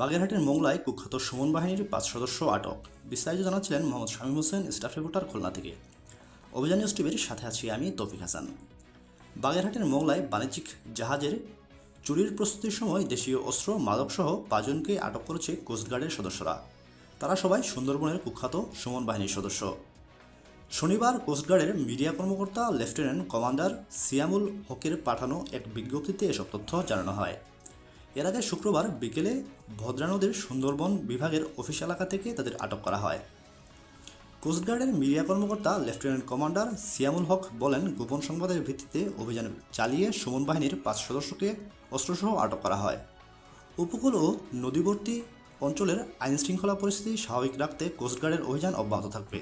বাগেরহাটের মোংলায় কুখ্যাত সুমন বাহিনীর পাঁচ সদস্য আটক। বিস্তারিত জানাচ্ছিলেন মোহাম্মদ শামীম হোসেন, স্টাফ রিপোর্টার খুলনা থেকে। অভিযান নিউজ টিভির সাথে আছি আমি তৌফিক হাসান। বাগেরহাটের মোংলায় বাণিজ্যিক জাহাজের চুরির প্রস্তুতির সময় দেশীয় অস্ত্র, মাদকসহ পাঁচজনকে আটক করেছে কোস্টগার্ডের সদস্যরা। তারা সবাই সুন্দরবনের কুখ্যাত সুমন বাহিনীর সদস্য। শনিবার কোস্টগার্ডের মিডিয়া কর্মকর্তা, লেফটেন্যান্ট কমান্ডার সিয়ামুল হকের পাঠানো এক বিজ্ঞপ্তিতে এসব তথ্য জানানো হয়। এর আগে শুক্রবার বিকেলে ভদ্রা নদীর সুন্দরবন বিভাগের অফিস এলাকা থেকে তাদের আটক করা হয়। কোস্টগার্ডের মিডিয়া কর্মকর্তা লেফটেন্যান্ট কমান্ডার সিয়ামুল হক বলেন, গোপন সংবাদের ভিত্তিতে অভিযান চালিয়ে সুমন বাহিনীর পাঁচ সদস্যকে অস্ত্রসহ আটক করা হয়। উপকূল ও নদীবর্তী অঞ্চলের আইনশৃঙ্খলা পরিস্থিতি স্বাভাবিক রাখতে কোস্টগার্ডের অভিযান অব্যাহত থাকবে।